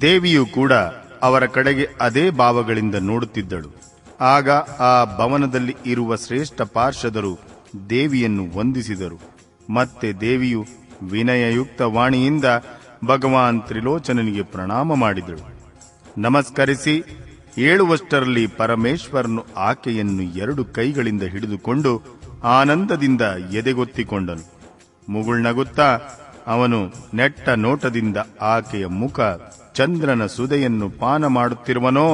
ದೇವಿಯು ಕೂಡ ಅವರ ಕಡೆಗೆ ಅದೇ ಭಾವಗಳಿಂದ ನೋಡುತ್ತಿದ್ದಳು. ಆಗ ಆ ಭವನದಲ್ಲಿ ಇರುವ ಶ್ರೇಷ್ಠ ಪಾರ್ಷದರು ದೇವಿಯನ್ನು ವಂದಿಸಿದರು. ಮತ್ತೆ ದೇವಿಯು ವಿನಯಯುಕ್ತ ವಾಣಿಯಿಂದ ಭಗವಾನ್ ತ್ರಿಲೋಚನನಿಗೆ ಪ್ರಣಾಮ ಮಾಡಿದಳು. ನಮಸ್ಕರಿಸಿ, ಏಳುವಷ್ಟರಲ್ಲಿ ಪರಮೇಶ್ವರನು ಆಕೆಯನ್ನು ಎರಡು ಕೈಗಳಿಂದ ಹಿಡಿದುಕೊಂಡು ಆನಂದದಿಂದ ಎದೆಗೊತ್ತಿಕೊಂಡನು. ಮುಗುಳ್ನಗುತ್ತಾ ಅವನು ನೆಟ್ಟ ನೋಟದಿಂದ ಆಕೆಯ ಮುಖ ಚಂದ್ರನ ಸುದೆಯನ್ನು ಪಾನ ಮಾಡುತ್ತಿರುವನೋ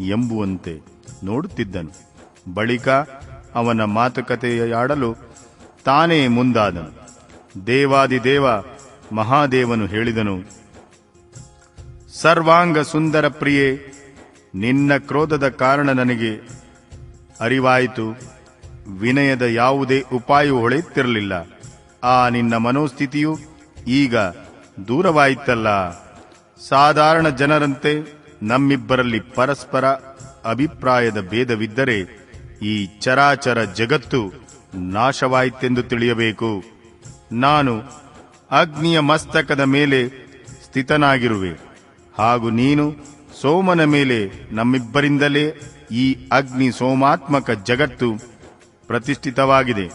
ಎಂಬುವಂತೆ ನೋಡುತ್ತಿದ್ದನು. ಬಳಿಕ ಅವನ ಮಾತುಕತೆಯಾಡಲು ತಾನೇ ಮುಂದಾದನು. ದೇವಾದಿದೇವ ಮಹಾದೇವನು ಹೇಳಿದನು, ಸರ್ವಾಂಗ ಸುಂದರ ಪ್ರಿಯೆ, ನಿನ್ನ ಕ್ರೋಧದ ಕಾರಣ ನನಗೆ ಅರಿವಾಯಿತು. ವಿನಯದ ಯಾವುದೇ ಉಪಾಯವು ಹೊಳೆಯುತ್ತಿರಲಿಲ್ಲ. ಆ ನಿನ್ನ ಮನೋಸ್ಥಿತಿಯು ಈಗ ದೂರವಾಯಿತಲ್ಲ? ಸಾಧಾರಣ ಜನರಂತೆ ನಮ್ಮಿಬ್ಬರಲ್ಲಿ ಪರಸ್ಪರ ಅಭಿಪ್ರಾಯದ ಭೇದವಿದ್ದರೆ ಈ ಚರಾಚರ ಜಗತ್ತು ನಾಶವಾಯಿತೆಂದು ತಿಳಿಯಬೇಕು. ನಾನು ಅಗ್ನಿಯ ಮಸ್ತಕದ ಮೇಲೆ ಸ್ಥಿತನಾಗಿರುವೆ. ಹಾಗೂ ನೀನು ಸೋಮನ ಮೇಲೆ ನಮ್ಮಿಬ್ಬರಿಂದಲೇ ಈ ಅಗ್ನಿ ಸೋಮಾತ್ಮಕ ಜಗತ್ತು ಪ್ರತಿಷ್ಠಿತವಾಗಿದೆ.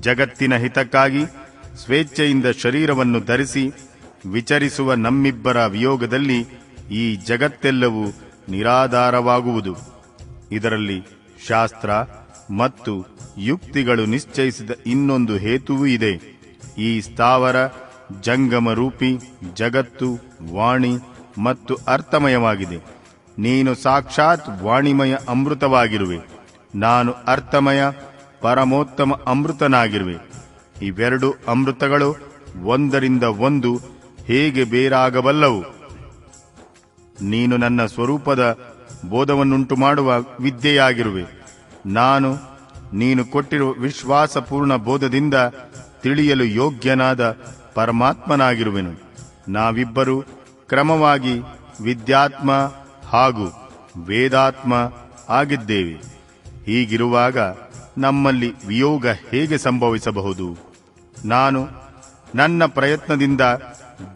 ಜಗತ್ತಿನ ಹಿತಕ್ಕಾಗಿ ಸ್ವೇಚ್ಛೆಯಿಂದ ಶರೀರವನ್ನು ಧರಿಸಿ ವಿಚರಿಸುವ ನಮ್ಮಿಬ್ಬರ ವಿಯೋಗದಲ್ಲಿ ಈ ಜಗತ್ತೆಲ್ಲವೂ ನಿರಾಧಾರವಾಗುವುದು. ಇದರಲ್ಲಿ ಶಾಸ್ತ್ರ ಮತ್ತು ಯುಕ್ತಿಗಳು ನಿಶ್ಚಯಿಸಿದ ಇನ್ನೊಂದು ಹೇತುವೂ ಇದೆ. ಈ ಸ್ಥಾವರ ಜಂಗಮ ರೂಪಿ ಜಗತ್ತು, ವಾಣಿ ಮತ್ತು ಅರ್ಥಮಯವಾಗಿದೆ. ನೀನು ಸಾಕ್ಷಾತ್ ವಾಣಿಮಯ ಅಮೃತವಾಗಿರುವೆ. ನಾನು ಅರ್ಥಮಯ, ಪರಮೋತ್ತಮ ಅಮೃತನಾಗಿರುವೆ. ಇವೆರಡು ಅಮೃತಗಳು ಒಂದರಿಂದ ಒಂದು ಹೇಗೆ ಬೇರಾಗಬಲ್ಲವು? ನೀನು ನನ್ನ ಸ್ವರೂಪದ ಬೋಧವನ್ನುಂಟು ಮಾಡುವ ವಿದ್ಯೆಯಾಗಿರುವೆ. ನಾನು, ನೀನು ಕೊಟ್ಟಿರುವ ವಿಶ್ವಾಸಪೂರ್ಣ ಬೋಧದಿಂದ ತಿಳಿಯಲು ಯೋಗ್ಯನಾದ ಪರಮಾತ್ಮನಾಗಿರುವೆನು. ನಾವಿಬ್ಬರು ಕ್ರಮವಾಗಿ ವಿದ್ಯಾತ್ಮ ಹಾಗೂ ವೇದಾತ್ಮ ಆಗಿದ್ದೇವೆ. ಹೀಗಿರುವಾಗ ನಮ್ಮಲ್ಲಿ ವಿಯೋಗ ಹೇಗೆ ಸಂಭವಿಸಬಹುದು? ನಾನು ನನ್ನ ಪ್ರಯತ್ನದಿಂದ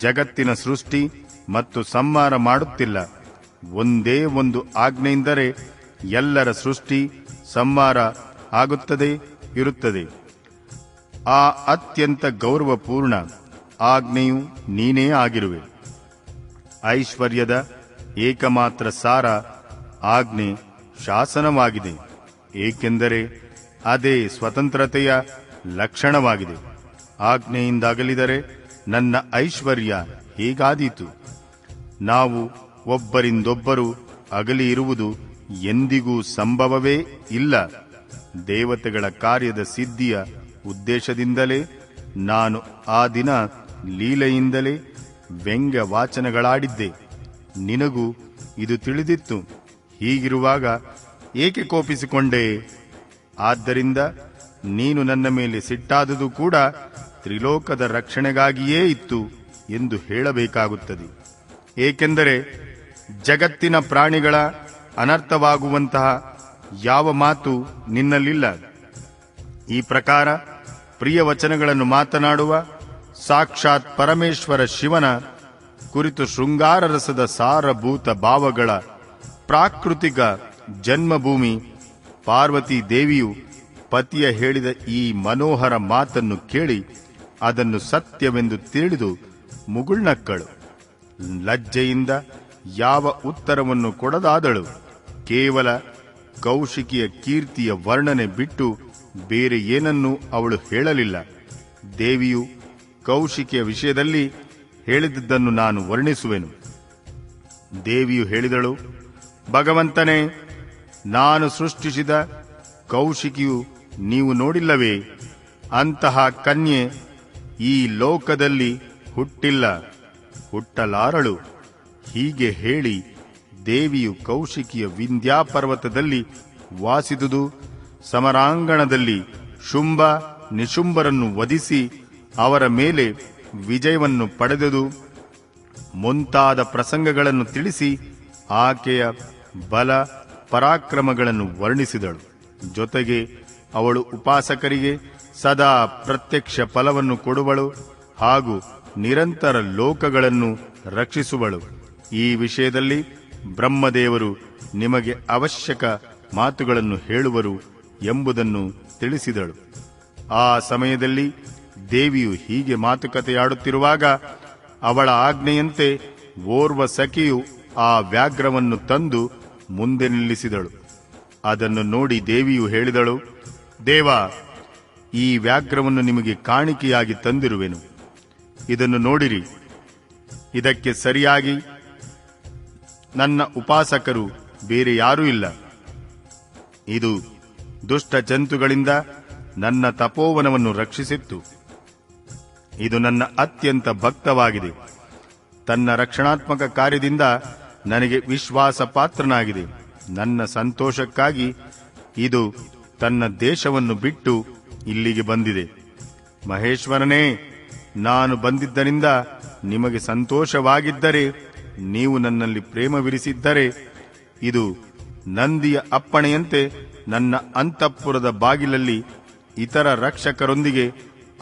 ಜಗತ್ತಿನ ಸೃಷ್ಟಿ ಮತ್ತು ಸಂಹಾರ ಮಾಡುತ್ತಿಲ್ಲ. ಒಂದೇ ಒಂದು ಆಜ್ಞೆಯಿಂದರೆ ಎಲ್ಲರ ಸೃಷ್ಟಿ, ಸಂಹಾರ ಆಗುತ್ತದೆ, ಇರುತ್ತದೆ. ಆ ಅತ್ಯಂತ ಗೌರವಪೂರ್ಣ ಆಜ್ಞೆಯು ನೀನೇ ಆಗಿರುವೆ. ಐಶ್ವರ್ಯದ ಏಕಮಾತ್ರ ಸಾರ ಆಜ್ಞೆ ಶಾಸನವಾಗಿದೆ, ಏಕೆಂದರೆ ಅದೇ ಸ್ವತಂತ್ರತೆಯ ಲಕ್ಷಣವಾಗಿದೆ. ಆಜ್ಞೆಯಿಂದಾಗಲಿದರೆ ನನ್ನ ಐಶ್ವರ್ಯ ಹೀಗಾದೀತು. ನಾವು ಒಬ್ಬರಿಂದೊಬ್ಬರು ಅಗಲಿ ಇರುವುದು ಎಂದಿಗೂ ಸಂಭವವೇ ಇಲ್ಲ. ದೇವತೆಗಳ ಕಾರ್ಯದ ಸಿದ್ಧಿಯ ಉದ್ದೇಶದಿಂದಲೇ ನಾನು ಆ ದಿನ ಲೀಲೆಯಿಂದಲೇ ವ್ಯಂಗ್ಯ ವಾಚನಗಳಾಡಿದ್ದೆ ನಿನಗೂ ಇದು ತಿಳಿದಿತ್ತು. ಹೀಗಿರುವಾಗ ಏಕೆ ಕೋಪಿಸಿಕೊಂಡೆ? ಆದ್ದರಿಂದ ನೀನು ನನ್ನ ಮೇಲೆ ಸಿಟ್ಟಾದುದು ಕೂಡ ತ್ರಿಲೋಕದ ರಕ್ಷಣೆಗಾಗಿಯೇ ಇತ್ತು ಎಂದು ಹೇಳಬೇಕಾಗುತ್ತದೆ. ಏಕೆಂದರೆ ಜಗತ್ತಿನ ಪ್ರಾಣಿಗಳ ಅನರ್ಥವಾಗುವಂತಹ ಯಾವ ಮಾತು ನಿನ್ನಲ್ಲಿಲ್ಲ. ಈ ಪ್ರಕಾರ ಪ್ರಿಯ ವಚನಗಳನ್ನು ಮಾತನಾಡುವ ಸಾಕ್ಷಾತ್ ಪರಮೇಶ್ವರ ಶಿವನ ಕುರಿತು ಶೃಂಗಾರ ರಸದ ಸಾರಭೂತ ಭಾವಗಳ ಪ್ರಾಕೃತಿಕ ಜನ್ಮಭೂಮಿ ಪಾರ್ವತಿ ದೇವಿಯು ಪತಿಯ ಹೇಳಿದ ಈ ಮನೋಹರ ಮಾತನ್ನು ಕೇಳಿ ಅದನ್ನು ಸತ್ಯವೆಂದು ತಿಳಿದು ಮುಗುಳ್ನಕ್ಕಳು. ಲಜ್ಜೆಯಿಂದ ಯಾವ ಉತ್ತರವನ್ನು ಕೊಡದಾದಳು? ಕೇವಲ ಕೌಶಿಕಿಯ ಕೀರ್ತಿಯ ವರ್ಣನೆ ಬಿಟ್ಟು ಬೇರೆ ಏನನ್ನೂ ಅವಳು ಹೇಳಲಿಲ್ಲ. ದೇವಿಯು ಕೌಶಿಕಿಯ ವಿಷಯದಲ್ಲಿ ಹೇಳಿದ್ದನ್ನು ನಾನು ವರ್ಣಿಸುವೆನು. ದೇವಿಯು ಹೇಳಿದಳು, ಭಗವಂತನೇ, ನಾನು ಸೃಷ್ಟಿಸಿದ ಕೌಶಿಕಿಯು ನೀವು ನೋಡಿಲ್ಲವೇ? ಅಂತಹ ಕನ್ಯೆ ಈ ಲೋಕದಲ್ಲಿ ಹುಟ್ಟಿಲ್ಲ, ಹುಟ್ಟಲಾರಳು. ಹೀಗೆ ಹೇಳಿ ದೇವಿಯು ಕೌಶಿಕಿಯ ವಿಂಧ್ಯಾಪರ್ವತದಲ್ಲಿ ವಾಸಿದುದು, ಸಮರಾಂಗಣದಲ್ಲಿ ಶುಂಭ ನಿಶುಂಭರನ್ನು ವಧಿಸಿ ಅವರ ಮೇಲೆ ವಿಜಯವನ್ನು ಪಡೆದುದು. ಮುಂತಾದ ಪ್ರಸಂಗಗಳನ್ನು ತಿಳಿಸಿ ಆಕೆಯ ಬಲ ಪರಾಕ್ರಮಗಳನ್ನು ವರ್ಣಿಸಿದಳು. ಜೊತೆಗೆ ಅವಳು ಉಪಾಸಕರಿಗೆ ಸದಾ ಪ್ರತ್ಯಕ್ಷ ಫಲವನ್ನು ಕೊಡುವಳು ಹಾಗೂ ನಿರಂತರ ಲೋಕಗಳನ್ನು ರಕ್ಷಿಸುವಳು. ಈ ವಿಷಯದಲ್ಲಿ ಬ್ರಹ್ಮದೇವರು ನಿಮಗೆ ಅವಶ್ಯಕ ಮಾತುಗಳನ್ನು ಹೇಳುವರು ಎಂಬುದನ್ನು ತಿಳಿಸಿದಳು. ಆ ಸಮಯದಲ್ಲಿ ದೇವಿಯು ಹೀಗೆ ಮಾತುಕತೆಯಾಡುತ್ತಿರುವಾಗ ಅವಳ ಆಜ್ಞೆಯಂತೆ ಓರ್ವ ಸಖಿಯು ಆ ವ್ಯಾಘ್ರವನ್ನು ತಂದು ಮುಂದೆ ನಿಲ್ಲಿಸಿದಳು. ಅದನ್ನು ನೋಡಿ ದೇವಿಯು ಹೇಳಿದಳು, ದೇವ ಈ ವ್ಯಾಘ್ರವನ್ನು ನಿಮಗೆ ಕಾಣಿಕೆಯಾಗಿ ತಂದಿರುವೆನು. ಇದನ್ನು ನೋಡಿರಿ. ಇದಕ್ಕೆ ಸರಿಯಾಗಿ ನನ್ನ ಉಪಾಸಕರು ಬೇರೆ ಯಾರೂ ಇಲ್ಲ. ಇದು ದುಷ್ಟ ಜಂತುಗಳಿಂದ ನನ್ನ ತಪೋವನವನ್ನು ರಕ್ಷಿಸಿತ್ತು. ಇದು ನನ್ನ ಅತ್ಯಂತ ಭಕ್ತವಾಗಿದೆ. ತನ್ನ ರಕ್ಷಣಾತ್ಮಕ ಕಾರ್ಯದಿಂದ ನನಗೆ ವಿಶ್ವಾಸ ಪಾತ್ರನಾಗಿದೆ ನನ್ನ ಸಂತೋಷಕ್ಕಾಗಿ ಇದು ತನ್ನ ದೇಶವನ್ನು ಬಿಟ್ಟು ಇಲ್ಲಿಗೆ ಬಂದಿದೆ. ಮಹೇಶ್ವರನೇ, ನಾನು ಬಂದಿದ್ದರಿಂದ ನಿಮಗೆ ಸಂತೋಷವಾಗಿದ್ದರೆ, ನೀವು ನನ್ನಲ್ಲಿ ಪ್ರೇಮವಿರಿಸಿದ್ದರೆ, ಇದು ನಂದಿಯ ಅಪ್ಪಣೆಯಂತೆ ನನ್ನ ಅಂತಃಪುರದ ಬಾಗಿಲಲ್ಲಿ ಇತರ ರಕ್ಷಕರೊಂದಿಗೆ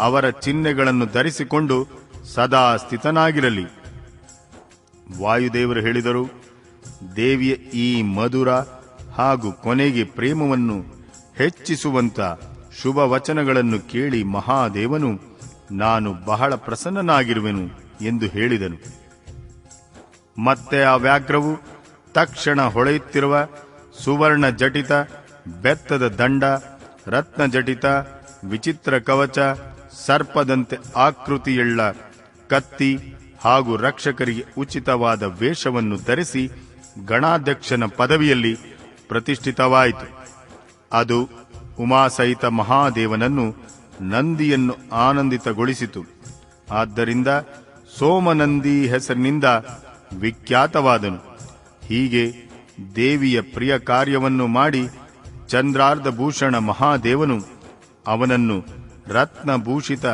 ಅವರ ಚಿಹ್ನೆಗಳನ್ನು ಧರಿಸಿಕೊಂಡು ಸದಾ ಸ್ಥಿತನಾಗಿರಲಿ. ವಾಯುದೇವರು ಹೇಳಿದರು, ದೇವಿಯ ಈ ಮಧುರ ಹಾಗೂ ಕೊನೆಗೆ ಪ್ರೇಮವನ್ನು ಹೆಚ್ಚಿಸುವಂತ ಶುಭ ವಚನಗಳನ್ನು ಕೇಳಿ ಮಹಾದೇವನು, ನಾನು ಬಹಳ ಪ್ರಸನ್ನನಾಗಿರುವೆನು ಎಂದು ಹೇಳಿದನು. ಮತ್ತೆ ಆ ವ್ಯಾಘ್ರವು ತಕ್ಷಣ ಹೊಳೆಯುತ್ತಿರುವ ಸುವರ್ಣ ಜಟಿತ, ಬೆತ್ತದ ದಂಡ, ರತ್ನ ಜಟಿತ, ವಿಚಿತ್ರ ಕವಚ, ಸರ್ಪದಂತೆ ಆಕೃತಿಯುಳ್ಳ ಕತ್ತಿ ಹಾಗೂ ರಕ್ಷಕರಿಗೆ ಉಚಿತವಾದ ವೇಷವನ್ನು ಧರಿಸಿ ಗಣಾಧ್ಯಕ್ಷನ ಪದವಿಯಲ್ಲಿ ಪ್ರತಿಷ್ಠಿತವಾಯಿತು. ಅದು ಉಮಾಸಹಿತ ಮಹಾದೇವನನ್ನು ನಂದಿಯನ್ನು ಆನಂದಿತಗೊಳಿಸಿತು. ಆದ್ದರಿಂದ ಸೋಮನಂದಿ ಹೆಸರಿನಿಂದ ವಿಖ್ಯಾತವಾದನು. ಹೀಗೆ ದೇವಿಯ ಪ್ರಿಯ ಕಾರ್ಯವನ್ನು ಮಾಡಿ ಚಂದ್ರಾರ್ಧಭೂಷಣ ಮಹಾದೇವನು ಅವನನ್ನು ರತ್ನಭೂಷಿತ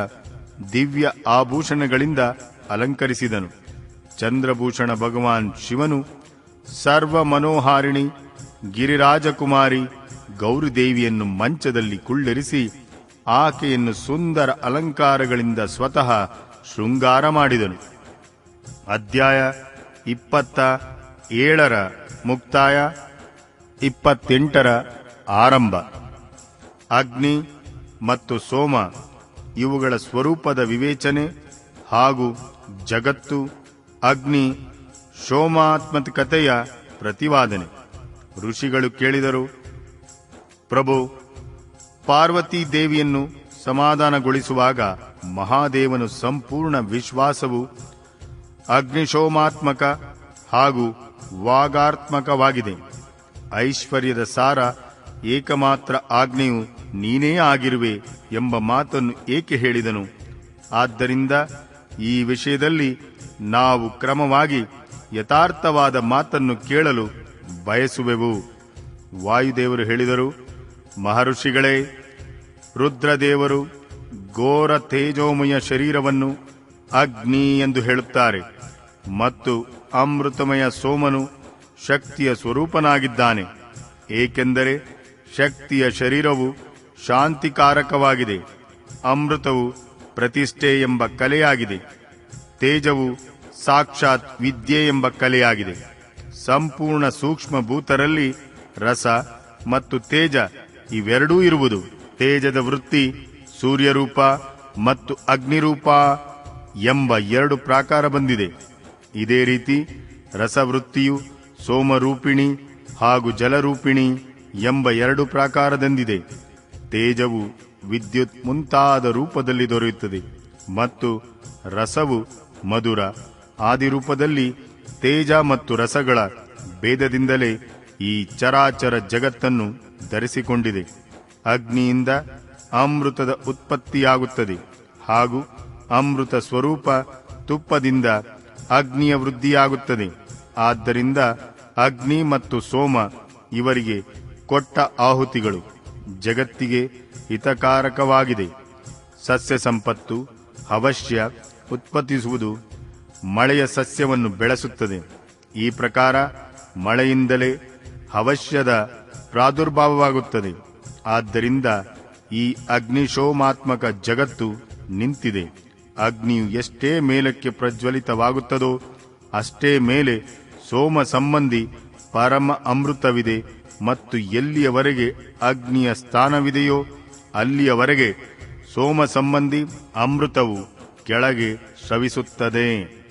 ದಿವ್ಯ ಆಭೂಷಣಗಳಿಂದ ಅಲಂಕರಿಸಿದನು. ಚಂದ್ರಭೂಷಣ ಭಗವಾನ್ ಶಿವನು ಸರ್ವ ಮನೋಹಾರಿಣಿ ಗಿರಿರಾಜಕುಮಾರಿ ಗೌರಿದೇವಿಯನ್ನು ಮಂಚದಲ್ಲಿ ಕುಳ್ಳರಿಸಿ ಆಕೆಯನ್ನು ಸುಂದರ ಅಲಂಕಾರಗಳಿಂದ ಸ್ವತಃ ಶೃಂಗಾರ ಮಾಡಿದನು. ಅಧ್ಯಾಯ ಇಪ್ಪತ್ತ ಏಳರ ಮುಕ್ತಾಯ ಇಪ್ಪತ್ತೆಂಟರ ಆರಂಭ. ಅಗ್ನಿ ಮತ್ತು ಸೋಮ ಇವುಗಳ ಸ್ವರೂಪದ ವಿವೇಚನೆ ಹಾಗೂ ಜಗತ್ತು, ಅಗ್ನಿ ಸೋಮಾತ್ಮಕತೆಯ ಪ್ರತಿವಾದನೆ. ಋಷಿಗಳು ಕೇಳಿದರು ಪ್ರಭು, ಪಾರ್ವತಿ ದೇವಿಯನ್ನು ಸಮಾಧಾನಗೊಳಿಸುವಾಗ ಮಹಾದೇವನು ಸಂಪೂರ್ಣ ವಿಶ್ವಾಸವು ಅಗ್ನಿಶೋಮಾತ್ಮಕ ಹಾಗೂ ವಾಗಾತ್ಮಕವಾಗಿದೆ. ಐಶ್ವರ್ಯದ ಸಾರ, ಏಕಮಾತ್ರ ಆಜ್ಞೆಯು ನೀನೇ ಆಗಿರುವೆ ಎಂಬ ಮಾತನ್ನು ಏಕೆ ಹೇಳಿದನು? ಆದ್ದರಿಂದ ಈ ವಿಷಯದಲ್ಲಿ ನಾವು ಕ್ರಮವಾಗಿ ಯಥಾರ್ಥವಾದ ಮಾತನ್ನು ಕೇಳಲು ಬಯಸುವೆವು. ವಾಯುದೇವರು ಹೇಳಿದರು ಮಹರ್ಷಿಗಳೇ, ರುದ್ರದೇವರು ಘೋರ ತೇಜೋಮಯ ಶರೀರವನ್ನು ಅಗ್ನಿ ಎಂದು ಹೇಳುತ್ತಾರೆ ಮತ್ತು ಅಮೃತಮಯ ಸೋಮನು ಶಕ್ತಿಯ ಸ್ವರೂಪನಾಗಿದ್ದಾನೆ, ಏಕೆಂದರೆ ಶಕ್ತಿಯ ಶರೀರವು ಶಾಂತಿಕಾರಕವಾಗಿದೆ, ಅಮೃತವು ಪ್ರತಿಷ್ಠೆ ಎಂಬ ಕಲೆಯಾಗಿದೆ, ತೇಜವು ಸಾಕ್ಷಾತ್ ವಿದ್ಯೆ ಎಂಬ ಕಲೆಯಾಗಿದೆ, ಸಂಪೂರ್ಣ ಸೂಕ್ಷ್ಮ ಭೂತರಲ್ಲಿ ರಸ ಮತ್ತು ತೇಜ ಇವೆರಡೂ ಇರುವುದು ತೇಜದ ವೃತ್ತಿ, ಸೂರ್ಯರೂಪ ಮತ್ತು ಅಗ್ನಿರೂಪ ಎಂಬ ಎರಡು ಪ್ರಾಕಾರ ಬಂದಿದೆ. ಇದೇ ರೀತಿ ರಸವೃತ್ತಿಯು ಸೋಮರೂಪಿಣಿ ಹಾಗೂ ಜಲರೂಪಿಣಿ ಎಂಬ ಎರಡು ಪ್ರಾಕಾರದಂದಿದೆ. ತೇಜವು ವಿದ್ಯುತ್ ಮುಂತಾದ ರೂಪದಲ್ಲಿ ದೊರೆಯುತ್ತದೆ ಮತ್ತು ರಸವು ಮಧುರ, ಆದಿರೂಪದಲ್ಲಿ ತೇಜ ಮತ್ತು ರಸಗಳ ಭೇದದಿಂದಲೇ ಈ ಚರಾಚರ ಜಗತ್ತನ್ನು ಧರಿಸಿಕೊಂಡಿದೆ. ಅಗ್ನಿಯಿಂದ ಅಮೃತದ ಉತ್ಪತ್ತಿಯಾಗುತ್ತದೆ ಹಾಗೂ ಅಮೃತ ಸ್ವರೂಪ ತುಪ್ಪದಿಂದ ಅಗ್ನಿಯ ವೃದ್ಧಿಯಾಗುತ್ತದೆ. ಆದ್ದರಿಂದ ಅಗ್ನಿ ಮತ್ತು ಸೋಮ ಇವರಿಗೆ ಕೊಟ್ಟ ಆಹುತಿಗಳು ಜಗತ್ತಿಗೆ ಹಿತಕಾರಕವಾಗಿದೆ. ಸಸ್ಯ ಸಂಪತ್ತು ಅವಶ್ಯ ಉತ್ಪತ್ತಿಸುವುದು ಮಳೆಯ ಸಸ್ಯವನ್ನು ಬೆಳೆಸುತ್ತದೆ. ಈ ಪ್ರಕಾರ ಮಳೆಯಿಂದಲೇ ಅವಶ್ಯದ ಪ್ರಾದುರ್ಭಾವವಾಗುತ್ತದೆ. ಆದ್ದರಿಂದ ಈ ಅಗ್ನಿಶೋಮಾತ್ಮಕ ಜಗತ್ತು ನಿಂತಿದೆ. ಅಗ್ನಿಯು ಎಷ್ಟೇ ಮೇಲಕ್ಕೆ ಪ್ರಜ್ವಲಿತವಾಗುತ್ತದೋ, ಅಷ್ಟೇ ಮೇಲೆ ಸೋಮ ಸಂಬಂಧಿ ಪರಮ ಅಮೃತವಿದೆ ಮತ್ತು ಎಲ್ಲಿಯವರೆಗೆ ಅಗ್ನಿಯ ಸ್ಥಾನವಿದೆಯೋ, ಅಲ್ಲಿಯವರೆಗೆ ಸೋಮ ಸಂಬಂಧಿ ಅಮೃತವು ಕೆಳಗೆ ಸ್ರವಿಸುತ್ತದೆ.